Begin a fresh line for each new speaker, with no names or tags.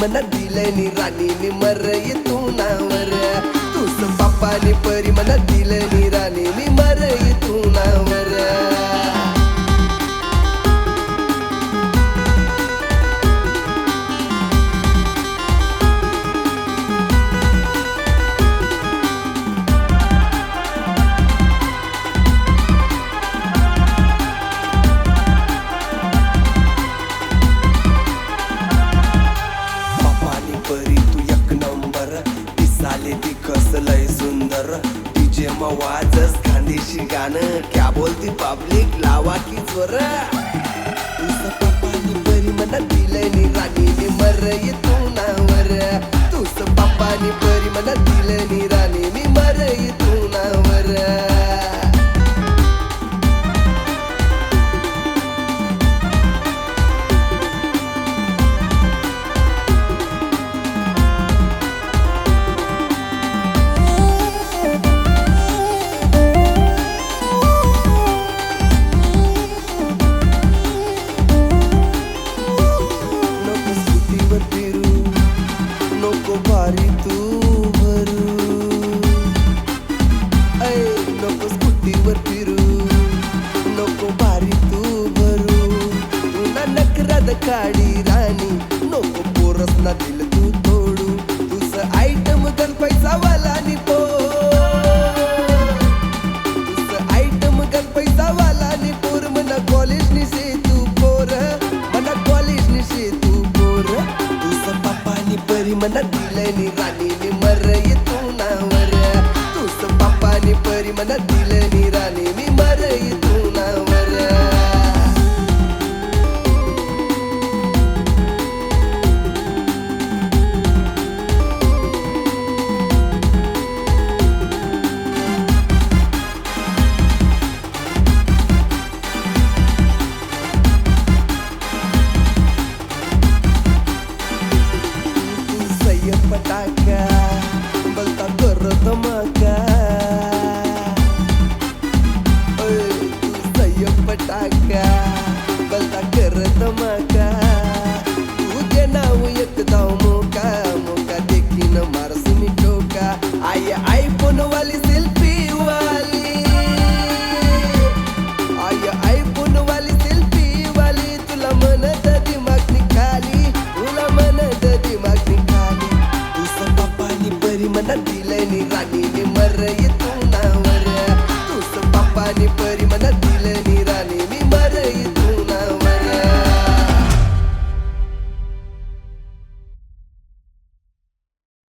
मनात दिले नि राणी नि मर तू नावर तुझ बापानी डीजे वाजस खांदेशी गाणं क्या बोलती पब्लिक लावा की जोर. तुझं बापानी परी मनात दिलंय नि राणी नि मर तू नावर. तुझं पप्पानी परी मनात हातात काळी राणी. नको पोरस ना दिल तू तोडू. तुझ आयटम गण पैसा वाला निपो तुझ आयटम गण पैसा वाला निपोर मना कॉलेज निशे तू पोर. मना कॉलेज निशे तू पोर. तुझ पप्पानी परी मना दिलनी राणी मर तू नावर. तुझ पप्पानी परी मना दिलं राणी ने मर येतो नावर तुस बाप्पाने परी मला दिलं राणी मी मर येतो